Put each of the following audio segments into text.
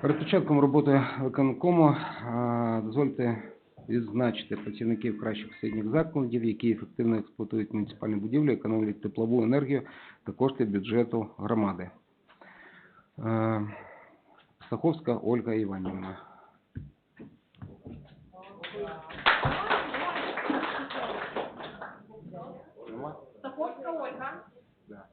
Перед початком роботи виконкому е, дозвольте відзначити працівників кращих середніх закладів, які ефективно експлуатують муніципальні будівлі, економлять теплову енергію та кошти бюджету громади. Е, Стаховська Ольга Іванівна. Нема? Стаховська Ольга. Да.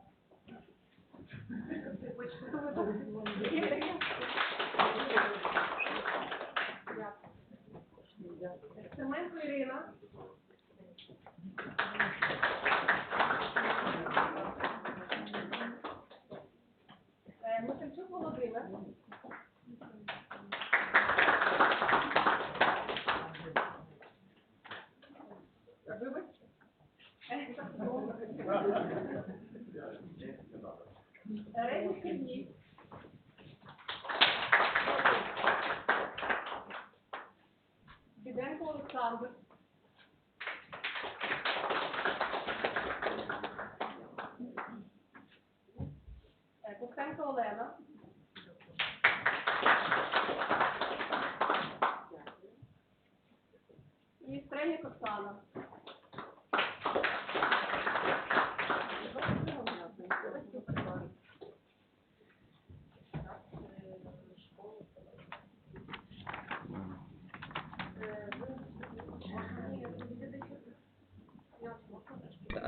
Семенко Ірина. Е, Михальчук Володимир. Вибач. Рейс Сергій.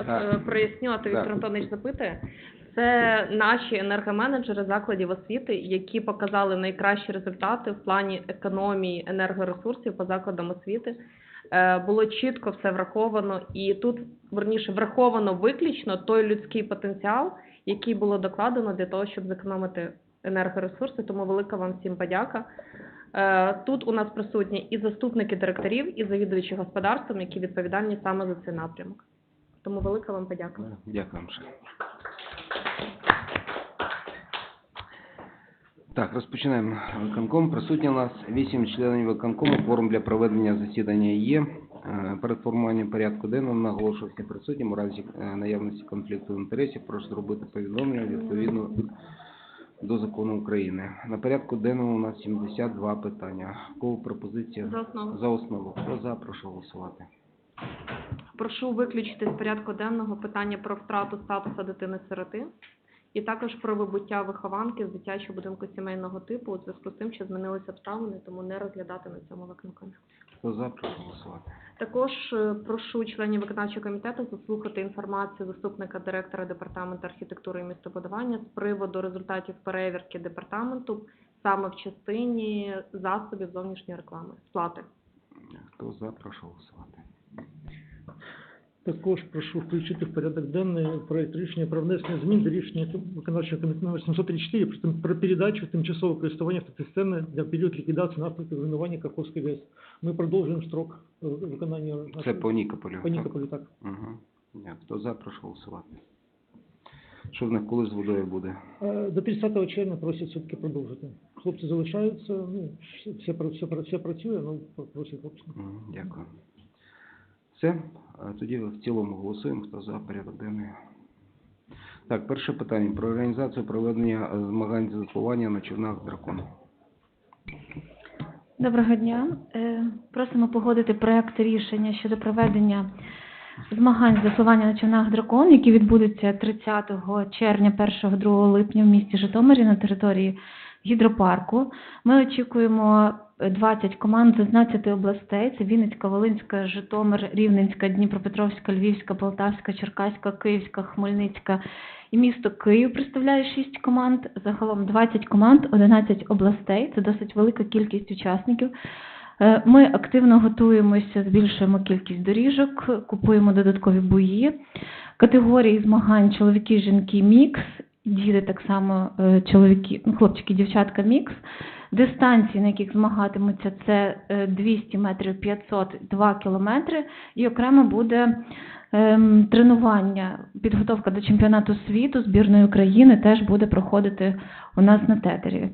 Е, Проясню, а то Віктор. Антонович запитує. Це наші енергоменеджери закладів освіти, які показали найкращі результати в плані економії енергоресурсів по закладам освіти. Е, Було чітко все враховано, і тут верніше враховано виключно той людський потенціал, який було докладено для того, щоб зекономити енергоресурси. Тому велика вам всім подяка. Е, Тут у нас присутні і заступники директорів, і завідувачі господарством, які відповідальні саме за цей напрямок. Тому велика вам подяка. Дякую. ще. Так, розпочинаємо виконком. Присутні у нас вісім членів виконкому. Форум для проведення засідання є. Е, Перед формуванням порядку денного наголошую всім присутнім у разі е, наявності конфлікту інтересів прошу зробити повідомлення відповідно до закону України. На порядку денному у нас 72 питання. Кого пропозиція? За основу. За основу. Хто за, прошу голосувати. Прошу виключити з порядку денного питання про втрату статусу дитини-сироти і також про вибуття вихованки з дитячого будинку сімейного типу у зв'язку з тим, що змінилися обставини, тому не розглядати на цьому. Хто за, прошу голосувати. Також е, прошу членів виконавчого комітету заслухати інформацію заступника директора департаменту архітектури і містобудування з приводу результатів перевірки департаменту саме в частині засобів зовнішньої реклами, сплати. Хто за, прошу голосувати. Також прошу включити в порядок денний проект рішення про внесення змін до рішення виконавчого комітету номер 734 про передачу в тимчасове користування автоцистерни для період ліквідації наслідків руйнування Каховської ГЕС. Ми продовжуємо строк е, виконання Це по Нікополю. по? Нікополю, так. Угу. Хто за, прошу голосувати. Що в них коли з водою буде? Е, До 30 червня просять все-таки продовжити. Хлопці залишаються, ну, все, все, все, все працює, ну, просять хлопці. Мгм, Дякую. Все, тоді в цілому голосуємо, хто за порядок денний. Так, перше питання про організацію проведення змагань з веслування на човнах дракон. Доброго дня. Е, Просимо погодити проект рішення щодо проведення змагань з веслування на човнах дракон, які відбудуться 30 червня, 1-2 липня в місті Житомирі на території гідропарку. Ми очікуємо 20 команд з 11 областей. Це Вінницька, Волинська, Житомир, Рівненська, Дніпропетровська, Львівська, Полтавська, Черкаська, Київська, Хмельницька і місто Київ представляє 6 команд. Загалом 20 команд, 11 областей. Це досить велика кількість учасників. Е, Ми активно готуємося, збільшуємо кількість доріжок, купуємо додаткові бої. Категорії змагань чоловіки, жінки, мікс, діти так само е, чоловіки, ну, хлопчики, дівчатка, мікс. Дистанції, на яких змагатимуться, це е, 200 метрів 500, 2 кілометри. І окремо буде ем, тренування, підготовка до чемпіонату світу збірної України теж буде проходити у нас на тетері.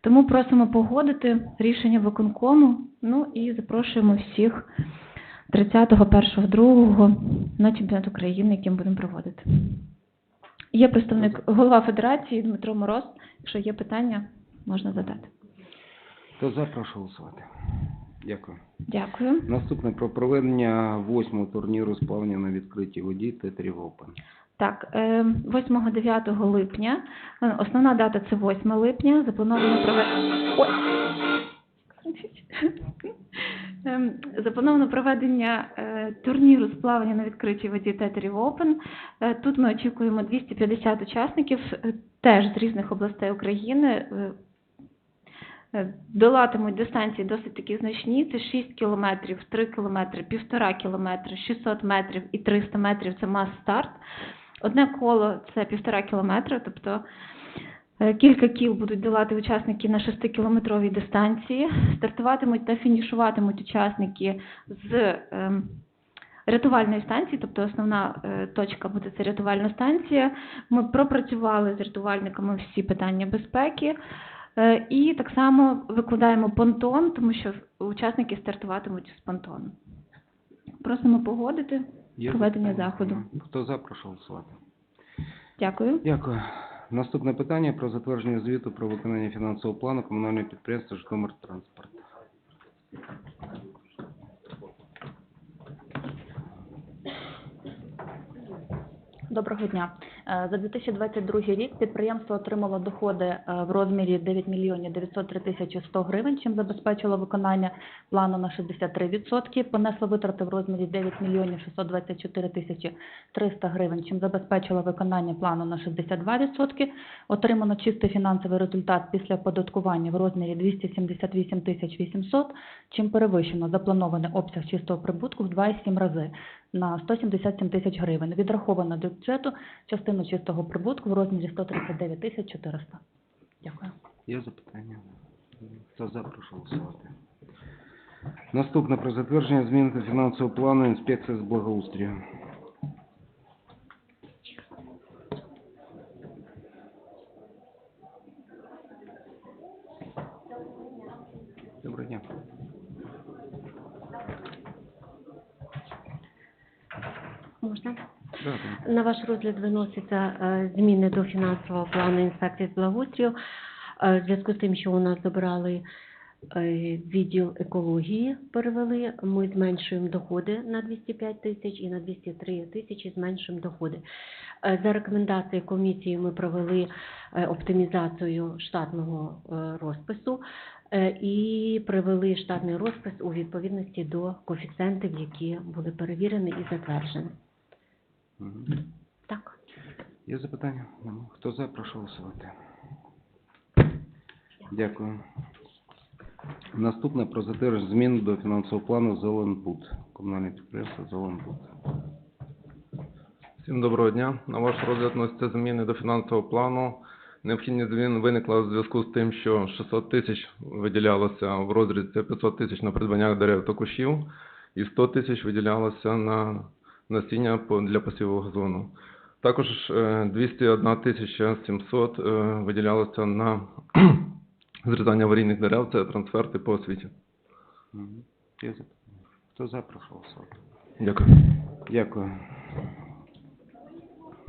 Тому просимо погодити рішення виконкому. Ну і запрошуємо всіх 30.01.02 на чемпіонат України, який ми будемо проводити. Є представник голова федерації Дмитро Мороз. Якщо є питання, можна задати. Хто за, прошу голосувати. Дякую. Дякую. Наступне про проведення восьмого турніру з плавання на відкритій воді Тетрі Open. Так, е, 8-9 липня, е, основна дата це 8 липня, заплановано проведення... Ем, Заплановано проведення е, турніру з плавання на відкритій воді Тетерів Open. Е, Тут ми очікуємо 250 учасників, е, теж з різних областей України. Долатимуть дистанції досить такі значні. Це 6 кілометрів, 3 кілометри, 1,5 кілометри, 600 метрів і 300 метрів – це мас-старт. Одне коло це півтора кілометра, тобто кілька кіл будуть долати учасники на 6-кілометровій дистанції. Стартуватимуть та фінішуватимуть учасники з ем, рятувальної станції, тобто основна е, точка буде це рятувальна станція. Ми пропрацювали з рятувальниками всі питання безпеки. Е, І так само викладаємо понтон, тому що учасники стартуватимуть з понтону. Просимо погодити. Проведення заходу. Хто за, прошу голосувати. Дякую. Дякую. Наступне питання про затвердження звіту про виконання фінансового плану комунального підприємства «Житомиртранспорт». Доброго дня. Е, За 2022 рік підприємство отримало доходи е, в розмірі 9 мільйонів 903 тисячі 100 гривень, чим забезпечило виконання плану на 63%. Понесло витрати в розмірі 9 мільйонів 624 тисячі 300 гривень, чим забезпечило виконання плану на 62%. Отримано чистий фінансовий результат після оподаткування в розмірі 278 тисяч 800, чим перевищено запланований обсяг чистого прибутку в 2,7 рази на 177 тисяч гривень. Відраховано до бюджету частину чистого прибутку в розмірі 139 тисяч 400. Дякую. Є запитання? Хто за, прошу голосувати. Наступне про затвердження змін до фінансового плану інспекції з благоустрою. Доброго дня. Можна? На ваш розгляд виносяться е, зміни до фінансового плану інспекції з благоустрою. Е, В зв'язку з тим, що у нас забрали е, відділ екології, перевели, ми зменшуємо доходи на 205 тисяч і на 203 тисячі зменшуємо доходи. За рекомендацією комісії ми провели оптимізацію штатного розпису і привели штатний розпис у відповідності до коефіцієнтів, які були перевірені і затверджені. Так. Є запитання? Хто за, прошу голосувати. Дякую. Наступне про затвердження змін до фінансового плану «Зеленбуд». Комунальне підприємство «Зеленбуд». Всім доброго дня. На ваш розгляд вносяться зміни до фінансового плану. Необхідність змін виникла в зв'язку з тим, що 600 тисяч виділялося в розрізі 500 тисяч на придбання дерев та кущів і 100 тисяч виділялося на насіння для посіву газону. Також е, 201 тисяча 700 е, виділялося на зрізання аварійних дерев, це трансферти по освіті. Є запитання? Хто за, прошу голосувати. Дякую. Дякую.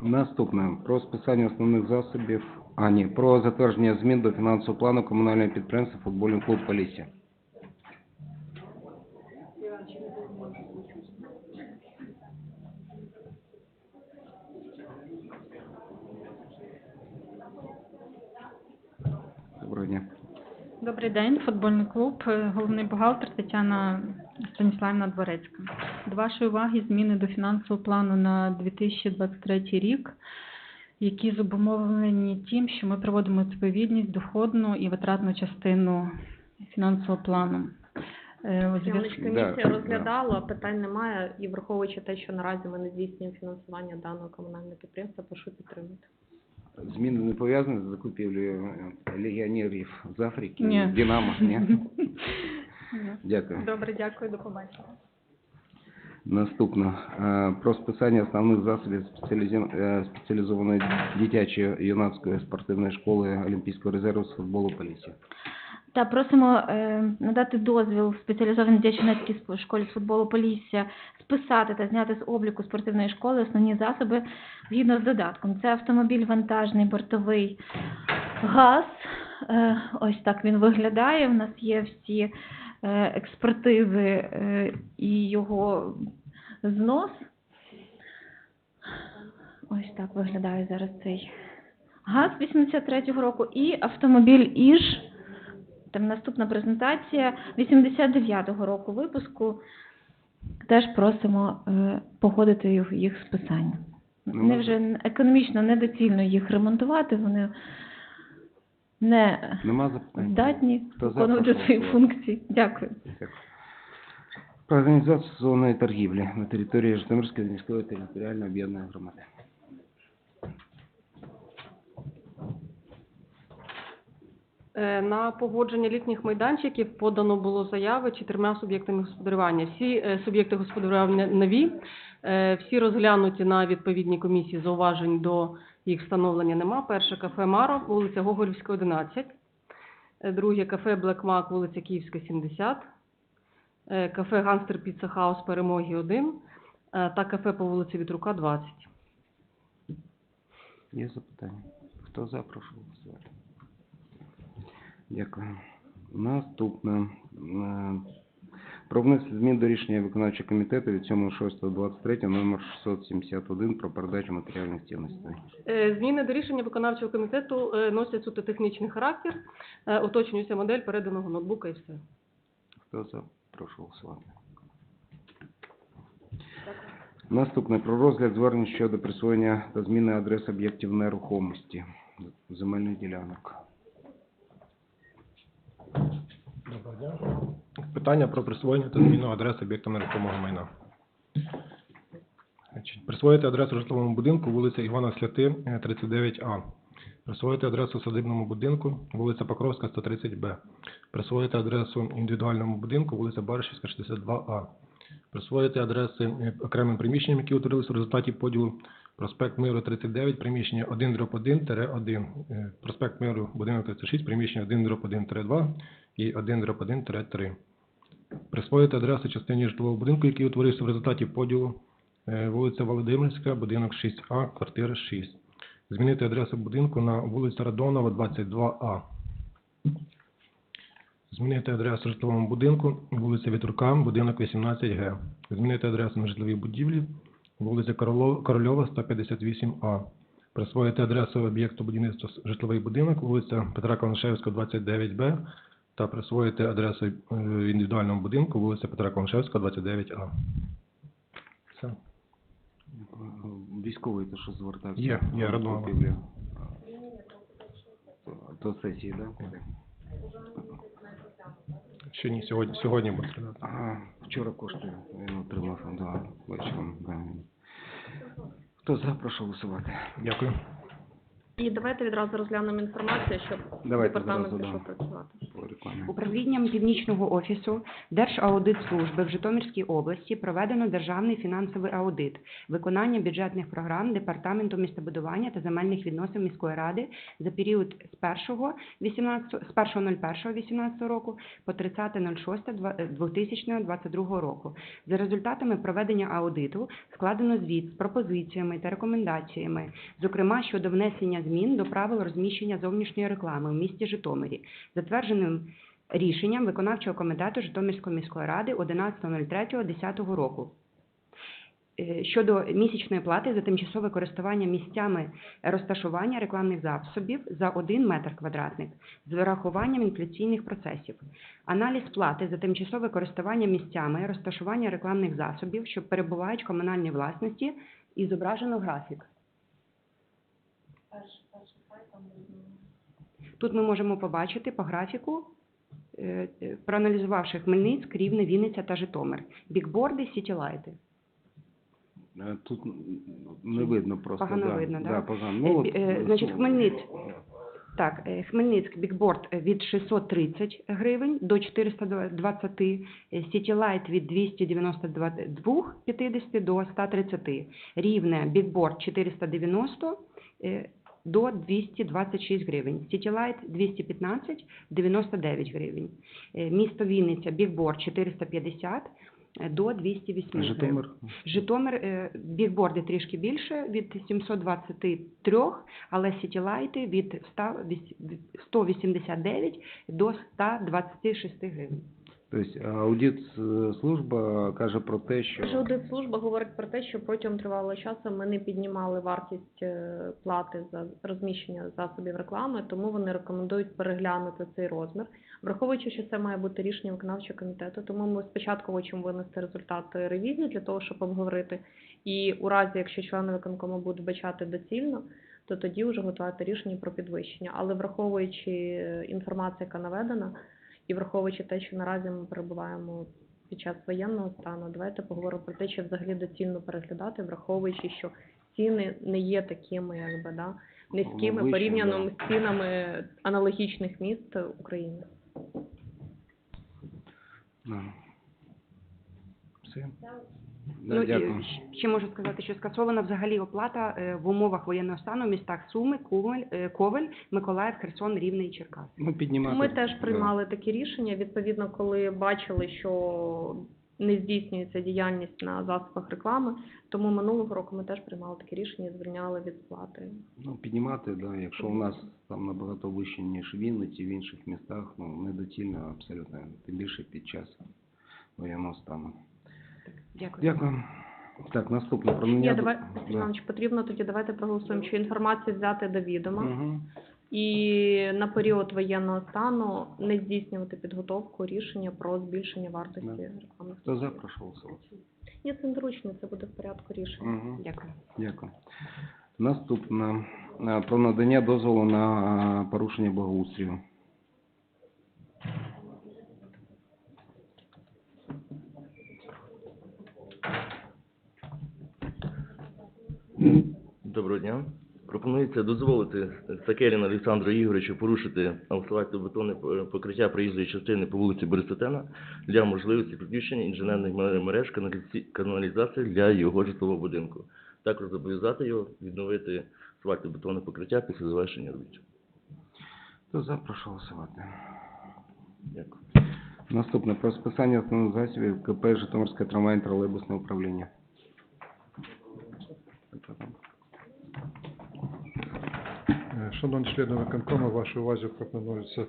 Наступне про списання основних засобів. А, ні, про затвердження змін до фінансового плану комунального підприємства футбольний клуб Полісся. Доброго дня. Добрий день, футбольний клуб, е, головний бухгалтер Тетяна Станіславівна Дворецька. До вашої уваги зміни до фінансового плану на 2023 рік, які зобумовлені тим, що ми проводимо відповідність доходну і витратну частину фінансового плану. Е, комісія Да, розглядала, питань немає, і враховуючи те, що наразі ми не здійснюємо фінансування даного комунального підприємства, прошу підтримати. Зміни не пов'язані з закупівлею е, легіонерів з Африки, Ні. Динамо, ні? Дякую. Добре, дякую, до побачення. Наступно. Е, Про списання основних засобів е, спеціалізованої дитячої юнацької спортивної школи Олімпійського резерву з футболу Полісся. Та просимо е, надати дозвіл спеціалізованій дитячо-юнацькій школі з футболу Полісся списати та зняти з обліку спортивної школи основні засоби згідно з додатком. Це автомобіль вантажний, бортовий, газ, Е, Ось так він виглядає. У нас є всі е, експертизи е, і його знос. Ось так виглядає зараз цей газ 83-го року і автомобіль Іж. Там наступна презентація 89-го року випуску. Теж просимо е, погодити їх- їх списання. Ну, Не вже економічно недоцільно їх ремонтувати, вони не Нема здатні виконувати свої функції. Дякую. Про організацію сезонної торгівлі на території Житомирської міської територіальної об'єднаної громади. На погодження літніх майданчиків подано було заяви чотирма суб'єктами господарювання. Всі е, суб'єкти господарювання нові, е, всі розглянуті на відповідній комісії, зауважень до їх встановлення нема. Перше кафе Маро, вулиця Гоголівська, 11. Е, Друге кафе Блекмак, вулиця Київська, 70. Е, Кафе Ганстер Піцца Хаус Перемоги 1 е, та кафе по вулиці Вітрука, 20. Є запитання? Хто за, прошу голосувати. Дякую. Наступне. Е, Про внесення змін до рішення виконавчого комітету від 7.6.23 номер 671 про передачу матеріальних цінностей. Е, Зміни до рішення виконавчого комітету е, носять суто технічний характер. Уточнюється модель переданого ноутбука і все. Хто за, прошу голосувати. Наступне. Про розгляд звернень щодо присвоєння та зміни адрес об'єктів нерухомості земельних ділянок. Доброго дня. Питання про присвоєння та зміну адреси об'єкта нерухомого майна. Присвоїти адресу житловому будинку вулиця Івана Сляти, е, 39А. Присвоїти адресу садибному будинку, вулиця Покровська, 130Б. Присвоїти адресу індивідуальному будинку, вулиця Баришівська, 62А. Присвоїти адреси е, окремим приміщенням, які утворилися в результаті поділу. Проспект Миру 39, приміщення 1 дроп 1 1, проспект Миру, будинок 36, приміщення 1 дроп 1 2 і 1 дроп 1 3. Присвоїти адреси частині житлового будинку, який утворився в результаті поділу е, вулиця Володимирська, будинок 6А, квартира 6. Змінити адресу будинку на вулиця Радонова, 22А. Змінити адресу житловому будинку, вулиця Вітрука, будинок 18Г. Змінити адресу на житловій будівлі, вулиця Корольова, 158А. Присвоїти адресу об'єкту будівництва житловий будинок, вулиця Петра Коношевського, 29Б. Та присвоїти адресу е, в індивідуальному будинку, вулиця Петра Коношевського, 29А. Все. Військовий то, що звертався. Є, є. Купівлі. До сесії, так? Ще ні, сьогодні, сьогодні буде. Ага, вчора кошти він отримав, да, вечором. Да. Хто за, прошу голосувати. Дякую. І давайте відразу розглянемо інформацію, щоб Давайте департамент зразу, пішов да. працювати. По рекламі. Управлінням Північного офісу Держаудитслужби в Житомирській області проведено державний фінансовий аудит виконання бюджетних програм Департаменту містобудування та земельних відносин міської ради за період з 1 18 з 1.01.18 року по 30.06.2022 року. За результатами проведення аудиту складено звіт з пропозиціями та рекомендаціями, зокрема щодо внесення змін до правил розміщення зовнішньої реклами в місті Житомирі, затвердженим рішенням виконавчого комітету Житомирської міської ради 11.03.10 року. Е, Щодо місячної плати за тимчасове користування місцями розташування рекламних засобів за 1 метр квадратний з вирахуванням інфляційних процесів. Аналіз плати за тимчасове користування місцями розташування рекламних засобів, що перебувають в комунальній власності, і зображено графік. Тут ми можемо побачити по графіку, е, е, проаналізувавши Хмельницьк, Рівне, Вінниця та Житомир. Бікборди, сітілайти. Е, Тут не видно просто. Погано да, видно, да? да? погано. Ну, от, Значить, Хмельницьк. Так, Хмельницьк бікборд від 630 гривень до 420, е, Сітілайт від 292,50 до 130, Рівне бікборд 490 е, до 226 гривень, Сітілайт 215 99 гривень, Е, місто Вінниця бікборд 450 е, до 208 гривень. Житомир? Житомир, е, бігборди трішки більше, від 723, але сітілайти від 100 віс- від 189 до 126 гривень. Тобто аудит е, служба каже про те, що Вже Аудитслужба говорить про те, що протягом тривалого часу ми не піднімали вартість е, плати за розміщення засобів реклами, тому вони рекомендують переглянути цей розмір. Враховуючи, що це має бути рішення виконавчого комітету, тому ми спочатку хочемо винести результати ревізії для того, щоб обговорити. І у разі, якщо члени виконкому будуть бачати доцільно, то тоді вже готувати рішення про підвищення. Але враховуючи е, інформацію, яка наведена, і враховуючи те, що наразі ми перебуваємо під час воєнного стану, давайте поговоримо про те, чи взагалі доцільно переглядати, враховуючи, що ціни не є такими, якби да низькими порівняно з цінами аналогічних міст України. Да. Все? Да, Ну, і дякую. ще можу сказати, що скасована взагалі оплата е, в умовах воєнного стану в містах Суми, Ковель, е, Ковель, Миколаїв, Херсон, Рівне і Черкас. Ну, піднімати. Ми теж да. приймали такі рішення. Відповідно, коли бачили, що не здійснюється діяльність на засобах реклами, тому минулого року ми теж приймали такі рішення і звільняли від сплати. Ну, піднімати, да, якщо у нас там набагато вище, ніж в Вінниці, в інших містах, ну, недоцільно абсолютно, тим більше під час воєнного стану. Дякую. Дякую. Так, наступне про мене. давай, Іванович, потрібно тоді давайте проголосуємо, що інформацію взяти до відома Угу. і на період воєнного стану не здійснювати підготовку рішення про збільшення вартості Да. рекламних. Хто за, прошу голосувати. Ні, це незручно, це буде в порядку рішення. Угу. Дякую. Дякую. Наступне. Е, Про надання дозволу на е, порушення благоустрою. Доброго дня. Пропонується дозволити Сакеліна Олександру Ігоровичу порушити асфальтобетонне покриття проїзної частини по вулиці Берестетена для можливості підключення інженерних мереж каналізації для його житлового будинку. Також зобов'язати його відновити асфальтобетонне покриття після завершення робіт. Хто за, прошу голосувати. Дякую. Наступне. Про списання основних засобів КП Житомирське трамвайне тролейбусне управління. Е, Шановні члени виконкому, вашій увазі пропонується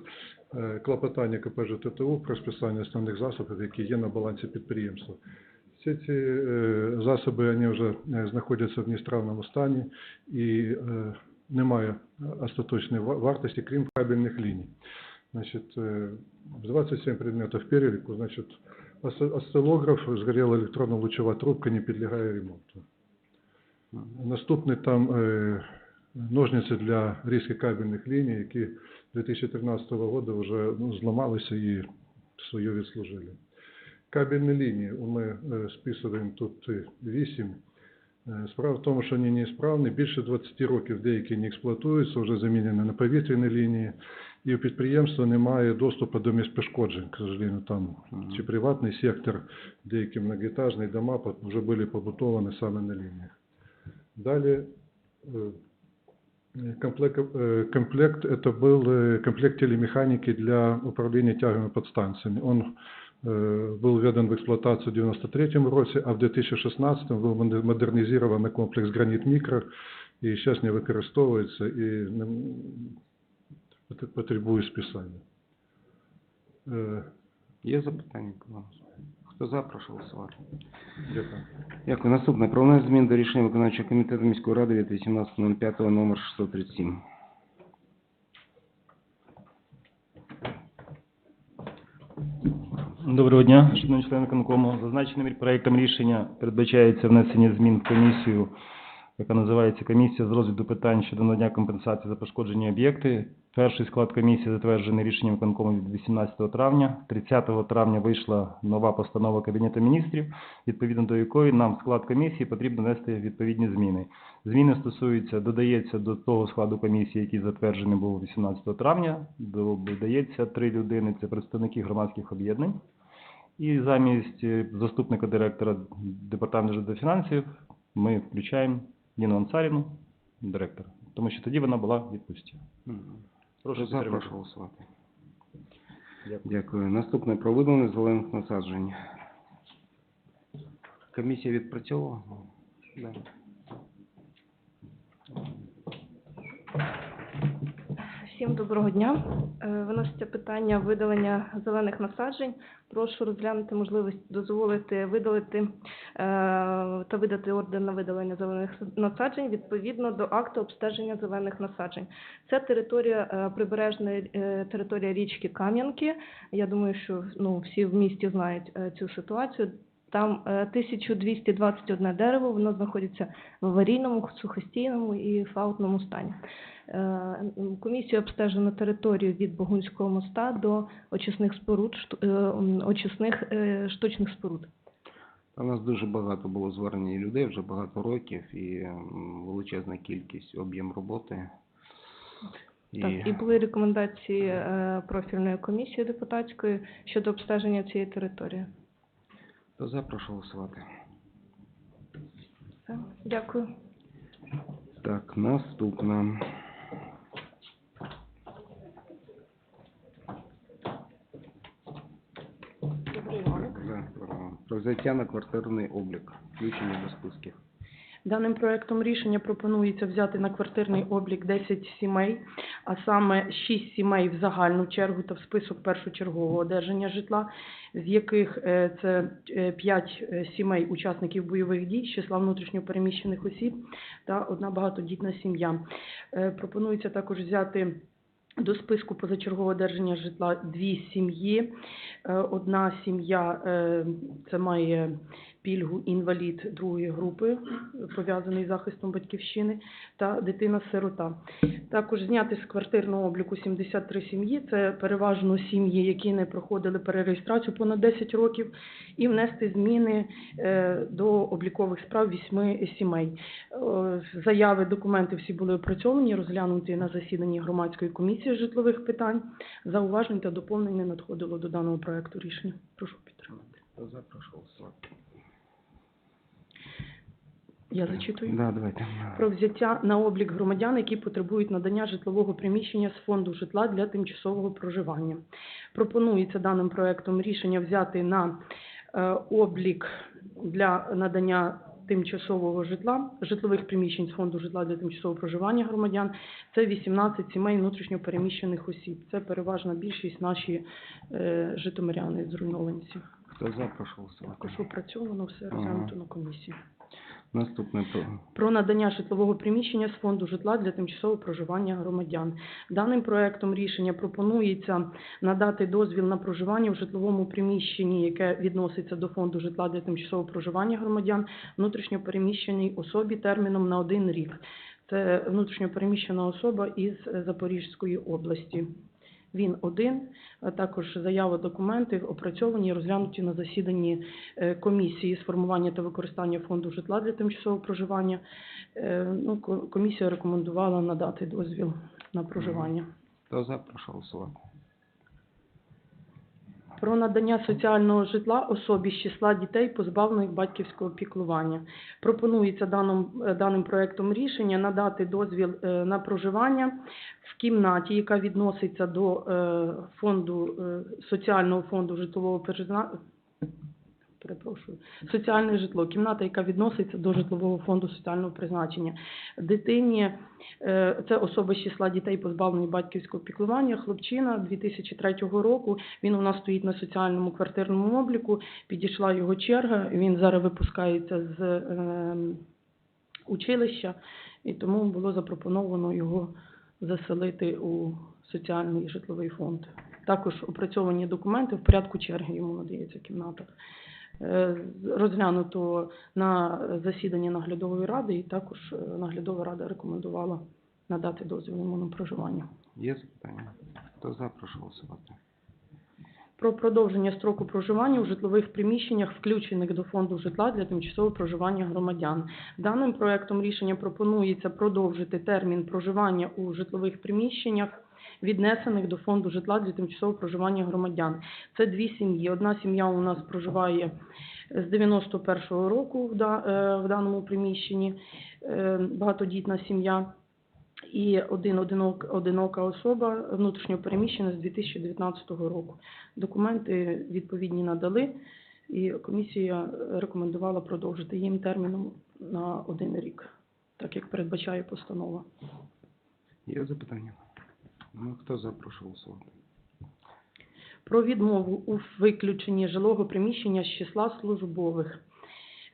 е, клопотання КП ЖТТУ про списання основних засобів, які є на балансі підприємства. Всі ці е, засоби вони вже е, знаходяться в нестравному стані і немає остаточної ва- вартості, крім кабельних ліній. Значить, е, 27 предметів переліку, значить, ос- осцилограф, згоріла електронно-лучова трубка, не підлягає ремонту. Наступний там ножниці для різки кабельних ліній, які 2013 року вже ну, зламалися і своє відслужили. Кабельні лінії ми е, списуємо тут е, 8. Е, Справа в тому, що вони неісправні, більше 20 років деякі не експлуатуються, вже замінені на повітряні лінії, і у підприємства немає доступу до місць пошкоджень, к сожалению, там чи приватний сектор, деякі многоетажні дома вже були побутовані саме на лініях. Далі э, комплект, э, комплект это был э, комплект телемеханики для управления тяговыми подстанциями. Он э, был введен в эксплуатацию в 1993 році, а в 2016 был модер- модернизирован комплекс «Гранит Микро» и сейчас не використовується і не м, пот- потребує списання. Е, Є запитання? Микола? Хто за, прошу голосувати. Дякую. Дякую. Наступне. Про внесення змін до рішення виконавчого комітету міської ради від 18.05 номер 637. Доброго дня, шановні члени виконкому. Зазначеним проектом рішення передбачається внесення змін в комісію, яка називається комісія з розгляду питань щодо надання компенсації за пошкоджені об'єкти. Перший склад комісії затверджений рішенням виконкому від 18 травня. 30 травня вийшла нова постанова Кабінету міністрів, відповідно до якої нам склад комісії потрібно внести відповідні зміни. Зміни стосуються, додається до того складу комісії, який затверджений був 18 травня, додається три людини, це представники громадських об'єднань. І замість е, заступника директора департаменту до фінансів ми включаємо Ніну Ансарівну, директора, тому що тоді вона була в відпустці. Прошу за, прошу голосувати. Дякую. Дякую. Наступне. Про видалення зелених насаджень. Комісія відпрацьовувала? Да. Всім доброго дня. Е, Виноситься питання видалення зелених насаджень. Прошу розглянути можливість дозволити видалити е, та видати ордер на видалення зелених насаджень відповідно до акту обстеження зелених насаджень. Це територія е, прибережна територія річки Кам'янки. Я думаю, що ну всі в місті знають цю ситуацію. Там е, 1221 дерево, воно знаходиться в аварійному, сухостійному і фаутному стані. Е, м, Комісія обстежена територію від Богунського моста до очисних споруд, е, очисних е, штучних споруд. У нас дуже багато було звернень людей, вже багато років, і величезна кількість об'єм роботи. Так, і були рекомендації е, профільної комісії депутатської щодо обстеження цієї території. То за, прошу голосувати. Дякую. Так, наступна. За, про- Про взяття на квартирний облік. Включення до списків. Даним проектом рішення пропонується взяти на квартирний облік 10 сімей, а саме 6 сімей в загальну чергу та в список першочергового одержання житла, з яких е, це 5 сімей учасників бойових дій числа внутрішньопереміщених осіб та одна багатодітна сім'я. Е, Пропонується також взяти до списку позачергового одержання житла дві сім'ї. Е, Одна сім'я е, це має пільгу інвалід другої групи, пов'язаний з захистом батьківщини, та дитина-сирота. Також зняти з квартирного обліку 73 сім'ї, це переважно сім'ї, які не проходили перереєстрацію понад 10 років, і внести зміни е, до облікових справ 8 сімей. Е, Заяви, документи всі були опрацьовані, розглянуті на засіданні громадської комісії житлових питань. Зауважень та доповнень не надходило до даного проекту рішення. Прошу підтримати. То за, прошу голосувати. Я зачитую. Да, давайте. про взяття на облік громадян, які потребують надання житлового приміщення з фонду житла для тимчасового проживання. Пропонується даним проектом рішення взяти на е, облік для надання тимчасового житла, житлових приміщень з фонду житла для тимчасового проживання громадян. Це 18 сімей внутрішньо переміщених осіб. Це переважна більшість наші е, житомиряни зруйнованці. Хто за, прошу голосувати. Також опрацьовано все розглянуто на комісії Наступне про надання житлового приміщення з фонду житла для тимчасового проживання громадян. Даним проектом рішення пропонується надати дозвіл на проживання в житловому приміщенні, яке відноситься до фонду житла для тимчасового проживання громадян, внутрішньо переміщеній особі терміном на один рік. Це внутрішньо переміщена особа із Запорізької області. Він один, також заява документи опрацьовані розглянуті на засіданні е, комісії з формування та використання фонду житла для тимчасового проживання. Е, Ну, комісія рекомендувала надати дозвіл на проживання. Хто за, прошу голосувати. Про надання соціального житла особі з числа дітей, позбавлених батьківського піклування. Пропонується даним, е, даним проектом рішення надати дозвіл е, на проживання в кімнаті, яка відноситься до е, фонду соціального фонду житлового Перепрошую, соціальне житло, кімната, яка відноситься до житлового фонду соціального призначення. Дитині е, це особа з числа дітей, позбавлені батьківського піклування, хлопчина 2003 року. Він у нас стоїть на соціальному квартирному обліку. Підійшла його черга. Він зараз випускається з е, училища, і тому було запропоновано його заселити у соціальний житловий фонд. Також опрацьовані документи в порядку черги йому надається кімната. Е, Розглянуто на засіданні наглядової ради, і також е, наглядова рада рекомендувала надати дозвіл йому на проживання. Є запитання? Хто за, прошу голосувати. Про продовження строку проживання у житлових приміщеннях, включених до фонду житла для тимчасового проживання громадян. Даним проектом рішення пропонується продовжити термін проживання у житлових приміщеннях, віднесених до фонду житла для тимчасового проживання громадян. Це дві сім'ї. Одна сім'я у нас проживає з 91-го року е, в даному приміщенні, е, багатодітна сім'я. І один одинок, одинока особа внутрішньо переміщена з 2019 року. Документи відповідні надали. І комісія рекомендувала продовжити їм терміном на один рік, так як передбачає постанова. Є запитання? Ну, хто за, прошу голосувати. про відмову у виключенні жилого приміщення з числа службових.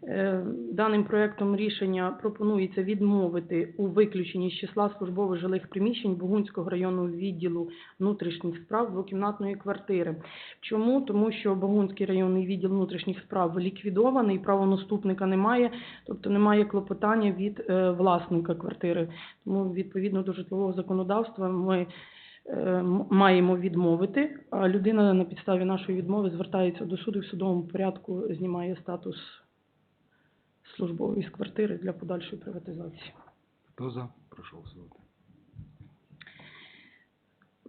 Е, Даним проектом рішення пропонується відмовити у виключенні з числа службових жилих приміщень Богунського районного відділу внутрішніх справ двокімнатної квартири. Чому? Тому що Богунський районний відділ внутрішніх справ ліквідований, правонаступника немає, тобто немає клопотання від е, власника квартири. Тому відповідно до житлового законодавства ми е, маємо відмовити, а людина на підставі нашої відмови звертається до суду і в судовому порядку знімає статус службової з квартири для подальшої приватизації. Хто за, прошу голосувати.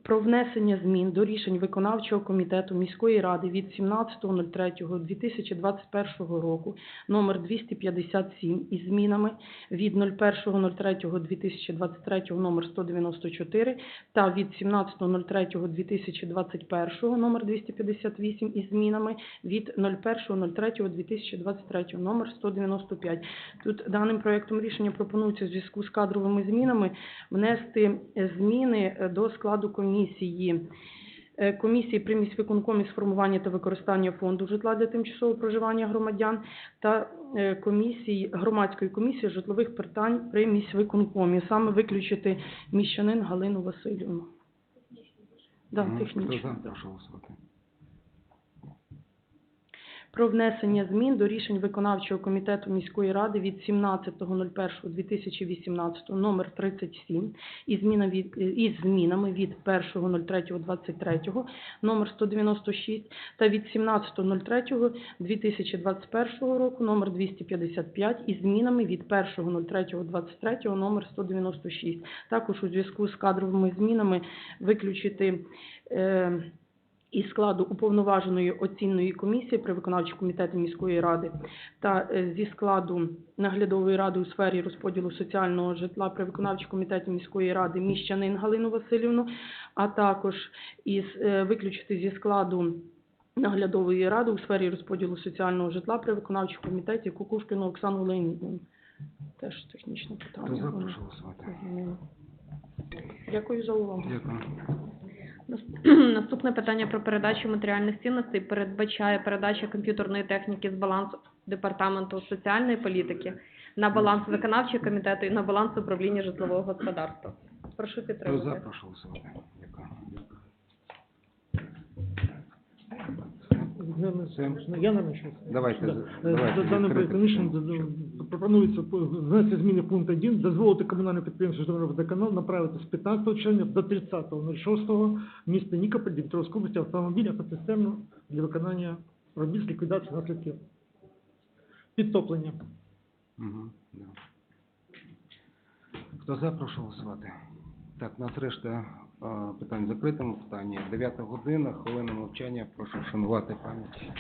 Про внесення змін до рішень виконавчого комітету міської ради від 17.03.2021 року номер 257 із змінами від 01.03.2023 номер 194 та від 17.03.2021 номер 258 із змінами від 01.03.2023 номер 195. Тут даним проектом рішення пропонується в зв'язку з кадровими змінами внести зміни до складу комісії. Е, Комісії при міськвиконкомі з формування та використання фонду житла для тимчасового проживання громадян та е, комісії громадської комісії житлових питань при міськвиконкомі. Саме виключити міщанин Галину Васильівну. Да, Ну, технічно. Прошу голосувати. Про внесення змін до рішень виконавчого комітету міської ради від 17.01.2018 номер 37 із, змінами від 1.03.23 номер 196 та від 17.03.2021 року номер 255 із змінами від 1.03.23 номер 196. Також у зв'язку з кадровими змінами виключити із складу уповноваженої оцінної комісії при виконавчому комітеті міської ради та е, зі складу наглядової ради у сфері розподілу соціального житла при виконавчому комітеті міської ради міщанин Галину Васильівну, а також із е, виключити зі складу наглядової ради у сфері розподілу соціального житла при виконавчому комітеті Кукушкину Оксану Леонідовну. Теж технічне питання. Дякую за увагу. Дякую. Нас- Наступне питання про передачу матеріальних цінностей передбачає передача комп'ютерної техніки з балансу департаменту соціальної політики на баланс виконавчого комітету і на баланс управління житлового господарства. Прошу Хто за, підтримати. прошу голосувати. Дякую. Я начну. Давайте, Да. давайте, за Даним проектом рішення пропонується внести зміни в пункт 1, дозволити комунальному підприємству «Житомирводоканал» направити з 15 червня до 30.06 в місто Нікополь Дніпровської області автомобіль автоцистерну для виконання робіт з ліквідації наслідків підтоплення. Хто за, прошу голосувати. Так, у нас решта питань закритому питанні. Дев'ята година, хвилина мовчання. Прошу вшанувати пам'ять.